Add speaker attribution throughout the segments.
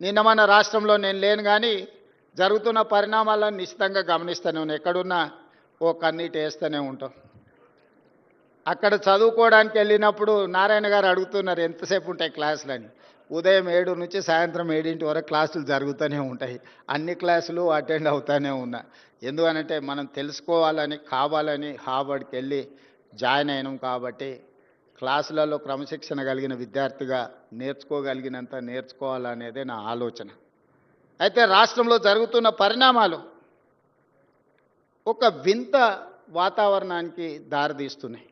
Speaker 1: నిన్న మన రాష్ట్రంలో నేను లేను కానీ జరుగుతున్న పరిణామాలను నిశ్చితంగా గమనిస్తూనే. ఉన్నాను ఎక్కడున్నా ఓ కన్నీటి వేస్తూనే ఉంటాం. అక్కడ చదువుకోవడానికి వెళ్ళినప్పుడు నారాయణ గారు అడుగుతున్నారు ఎంతసేపు ఉంటాయి క్లాసులు? అని. ఉదయం ఏడు నుంచి సాయంత్రం ఏడింటి వరకు క్లాసులు జరుగుతూనే ఉంటాయి. అన్ని క్లాసులు అటెండ్ అవుతూనే ఉన్నా. ఎందుకనంటే మనం తెలుసుకోవాలని కావాలని హార్వర్డ్కి వెళ్ళి జాయిన్ అయినాం కాబట్టి క్లాసులలో క్రమశిక్షణ కలిగిన విద్యార్థిగా నేర్చుకోగలిగినంత నేర్చుకోవాలనేదే నా ఆలోచన. అయితే రాష్ట్రంలో జరుగుతున్న పరిణామాలు ఒక వింత వాతావరణానికి దారితీస్తున్నాయి.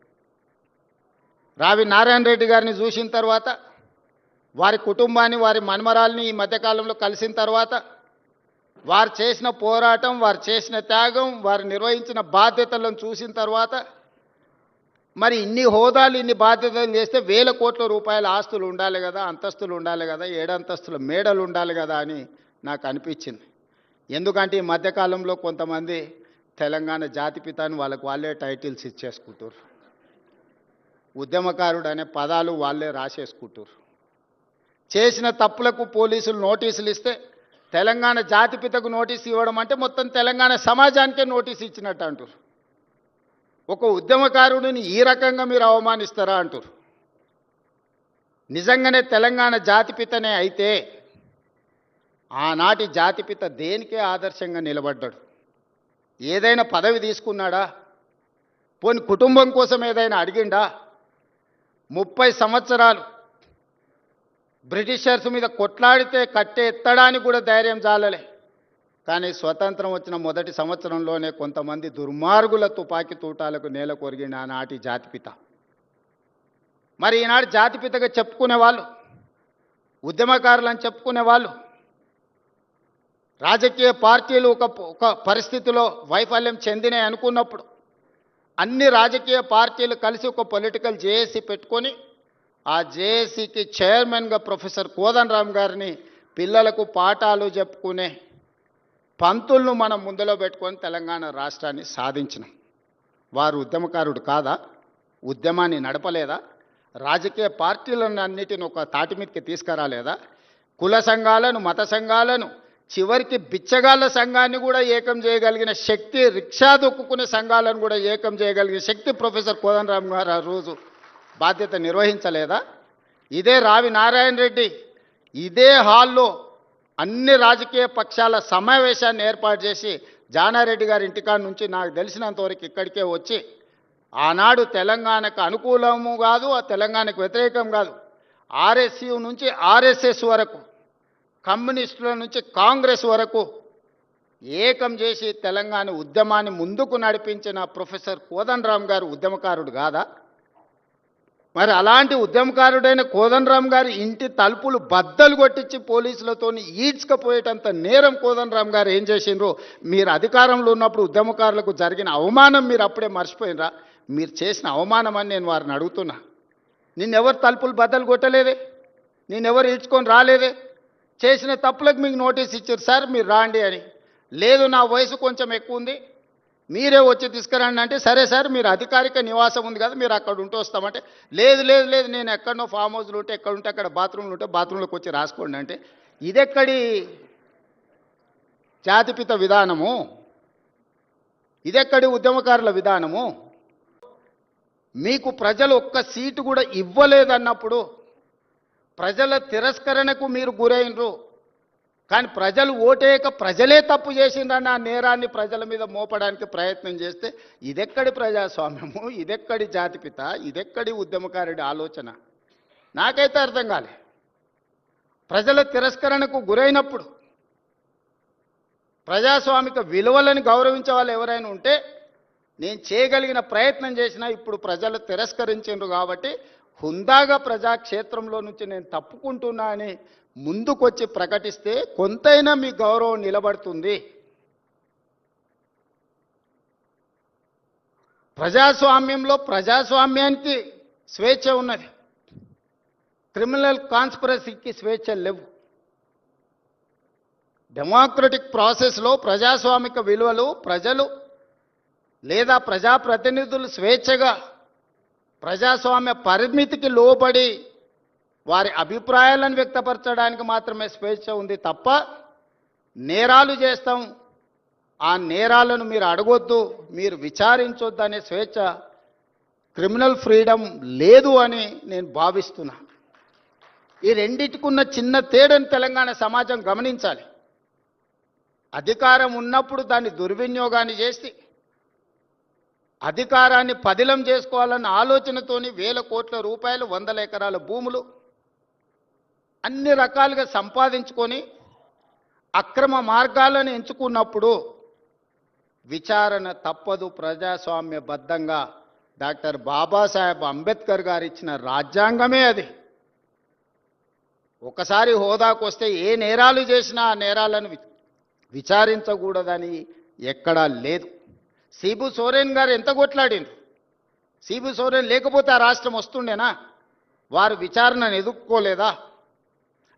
Speaker 1: రావి నారాయణ రెడ్డి గారిని చూసిన తర్వాత వారి కుటుంబాన్ని వారి మన్మరాల్ని ఈ మధ్యకాలంలో కలిసిన తర్వాత వారు చేసిన పోరాటం వారు చేసిన త్యాగం వారు నిర్వహించిన బాధ్యతలను చూసిన తర్వాత మరి ఇన్ని హోదాలు ఇన్ని బాధ్యతలు చేస్తే వేల కోట్ల రూపాయల ఆస్తులు ఉండాలి కదా అంతస్తులు ఉండాలి కదా ఏడంతస్తుల మేడలు ఉండాలి కదా అని నాకు అనిపించింది. ఎందుకంటే ఈ మధ్యకాలంలో కొంతమంది తెలంగాణ జాతిపిత అని వాళ్ళకు వాళ్ళే టైటిల్స్ ఇచ్చేసుకుంటారు ఉద్యమకారుడు అనే పదాలు వాళ్ళే రాసేసుకుంటారు చేసిన తప్పులకు పోలీసులు నోటీసులు ఇస్తే తెలంగాణ జాతిపితకు నోటీస్ ఇవ్వడం అంటే మొత్తం తెలంగాణ సమాజానికే నోటీస్ ఇచ్చినట్టు అంటారు ఒక ఉద్యమకారుడిని ఈ రకంగా మీరు అవమానిస్తారా అంటారు నిజంగానే తెలంగాణ జాతిపితనే అయితే ఆనాటి జాతిపిత దేనికే ఆదర్శంగా నిలబడ్డాడు? ఏదైనా పదవి తీసుకున్నాడా? పోని కుటుంబం కోసం ఏదైనా అడిగిండా? ముప్పై సంవత్సరాలు బ్రిటిషర్స్ మీద కొట్లాడితే కట్టె ఎత్తడానికి కూడా ధైర్యం చాలలే. కానీ స్వతంత్రం వచ్చిన మొదటి సంవత్సరంలోనే కొంతమంది దుర్మార్గుల తుపాకీ తూటాలకు నేల కొరిగిన ఆనాటి జాతిపిత. మరి ఈనాడు జాతిపితగా చెప్పుకునే వాళ్ళు ఉద్యమకారులు అని చెప్పుకునే వాళ్ళు రాజకీయ పార్టీలు ఒక ఒక పరిస్థితిలో వైఫల్యం చెందినాయి అనుకున్నప్పుడు అన్ని రాజకీయ పార్టీలు కలిసి ఒక పొలిటికల్ జేఏసీ పెట్టుకొని ఆ జేఏసీకి చైర్మన్గా ప్రొఫెసర్ కోదన్రామ్ గారిని పిల్లలకు పాఠాలు చెప్పుకునే పంతులను మనం ముందులో పెట్టుకొని తెలంగాణ రాష్ట్రాన్ని సాధించినాం. వారు ఉద్యమకారుడు కాదా? ఉద్యమాన్ని నడపలేదా? రాజకీయ పార్టీలను అన్నిటిని ఒక తాటి మీదకి తీసుకురాలేదా? కుల సంఘాలను మత సంఘాలను చివరికి బిచ్చగాళ్ళ సంఘాన్ని కూడా ఏకం చేయగలిగిన శక్తి రిక్షా దొక్కునే సంఘాలను కూడా ఏకం చేయగలిగిన శక్తి ప్రొఫెసర్ కోదన్ రామ్ గారు ఆ రోజు బాధ్యత నిర్వహించలేదా? ఇదే రావి నారాయణ రెడ్డి ఇదే హాల్లో అన్ని రాజకీయ పక్షాల సమావేశాన్ని ఏర్పాటు చేసి జానారెడ్డి గారి ఇంటికాడ నుంచి నాకు తెలిసినంతవరకు ఇక్కడికే వచ్చి ఆనాడు తెలంగాణకు అనుకూలము కాదు ఆ తెలంగాణకు వ్యతిరేకం కాదు. ఆర్ఎస్యు నుంచి ఆర్ఎస్ఎస్ వరకు కమ్యూనిస్టుల నుంచి కాంగ్రెస్ వరకు ఏకం చేసి తెలంగాణ ఉద్యమాన్ని ముందుకు నడిపించిన ప్రొఫెసర్ కోదండరామ్ గారు ఉద్యమకారుడు కాదా? మరి అలాంటి ఉద్యమకారుడైన కోదండరామ్ గారి ఇంటి తలుపులు బద్దలు కొట్టించి పోలీసులతో ఈడ్చుకపోయేటంత నేరం కోదండరామ్ గారు ఏం చేసిండ్రో? మీరు అధికారంలో ఉన్నప్పుడు ఉద్యమకారులకు జరిగిన అవమానం మీరు అప్పుడే మర్చిపోయినరా? మీరు చేసిన అవమానం అని నేను వారిని అడుగుతున్నా. నిన్నెవరు తలుపులు బద్దలు కొట్టలేదే? నేనెవరు ఈడ్చుకొని రాలేదే? చేసిన తప్పులకు మీకు నోటీస్ ఇచ్చారు. సార్ మీరు రాండి అని. లేదు నా వయసు కొంచెం ఎక్కువ ఉంది. మీరే వచ్చి తీసుకురండి అంటే సరే సార్ మీరు అధికారిక నివాసం ఉంది కదా మీరు అక్కడ ఉంటూ వస్తామంటే లేదు లేదు లేదు నేను ఎక్కడనో ఫామ్ హౌస్లు ఉంటే ఎక్కడ ఉంటే అక్కడ బాత్రూమ్లు ఉంటే బాత్రూంలోకి వచ్చి రాసుకోండి అంటే ఇదెక్కడి జాతిపిత విధానము? ఇదెక్కడి ఉద్యమకారుల విధానము? మీకు ప్రజలు ఒక్క సీటు కూడా ఇవ్వలేదన్నప్పుడు ప్రజల తిరస్కరణకు మీరు గురైనరు. కానీ ప్రజలు ఓటేయక ప్రజలే తప్పు చేసిండ్రన్న ఆ నేరాన్ని ప్రజల మీద మోపడానికి ప్రయత్నం చేస్తే ఇదెక్కడి ప్రజాస్వామ్యము? ఇదెక్కడి జాతిపిత? ఇదెక్కడి ఉద్యమకారుడి ఆలోచన? నాకైతే అర్థం కాలే. ప్రజల తిరస్కరణకు గురైనప్పుడు ప్రజాస్వామిక విలువలను గౌరవించే వాళ్ళు ఎవరైనా ఉంటే నేను చేయగలిగిన ప్రయత్నం చేసినా ఇప్పుడు ప్రజలు తిరస్కరించిండ్రు కాబట్టి హుందాగా ప్రజాక్షేత్రంలో నుంచి నేను తప్పుకుంటున్నా అని ముందుకొచ్చి ప్రకటిస్తే కొంతైనా మీ గౌరవం నిలబడుతుంది. ప్రజాస్వామ్యంలో ప్రజాస్వామ్యానికి స్వేచ్ఛ ఉన్నది. క్రిమినల్ కాన్స్పిరసీకి స్వేచ్ఛ లేవు. డెమోక్రటిక్ ప్రాసెస్లో ప్రజాస్వామిక విలువలు ప్రజలు లేదా ప్రజాప్రతినిధులు స్వేచ్ఛగా ప్రజాస్వామ్య పరిమితికి లోబడి వారి అభిప్రాయాలను వ్యక్తపరచడానికి మాత్రమే స్వేచ్ఛ ఉంది తప్ప నేరాలు చేస్తాం. ఆ నేరాలను మీరు అడగొద్దు మీరు విచారించొద్దు అనే స్వేచ్ఛ క్రిమినల్ ఫ్రీడమ్ లేదు అని నేను భావిస్తున్నా. ఈ రెండింటికున్న చిన్న తేడని తెలంగాణ సమాజం గమనించాలి. అధికారం ఉన్నప్పుడు దాన్ని దుర్వినియోగాన్ని చేసి అధికారాన్ని పదిలం చేసుకోవాలన్న ఆలోచనతోని వేల కోట్ల రూపాయలు వందల ఎకరాల భూములు అన్ని రకాలుగా సంపాదించుకొని అక్రమ మార్గాలను ఎంచుకున్నప్పుడు విచారణ తప్పదు. ప్రజాస్వామ్యబద్ధంగా డాక్టర్ బాబాసాహెబ్ అంబేద్కర్ గారు ఇచ్చిన రాజ్యాంగమే అది. ఒకసారి హోదాకు వస్తే ఏ నేరాలు చేసినా ఆ నేరాలను విచారించకూడదని ఎక్కడా లేదు. సీబు సోరెన్ గారు ఎంత కొట్లాడిండ్రు? సీబు సోరెన్ లేకపోతే ఆ రాష్ట్రం వస్తుండేనా? వారు విచారణను ఎదుర్కోలేదా?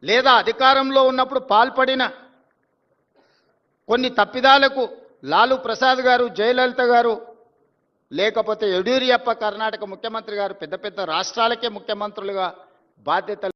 Speaker 1: లేదా అధికారంలో ఉన్నప్పుడు పాల్పడిన కొన్ని తప్పిదాలకు లాలు ప్రసాద్ గారు జయలలిత గారు లేకపోతే యడ్యూరియప్ప కర్ణాటక ముఖ్యమంత్రి గారు పెద్ద పెద్ద రాష్ట్రాలకే ముఖ్యమంత్రులుగా బాధ్యతలు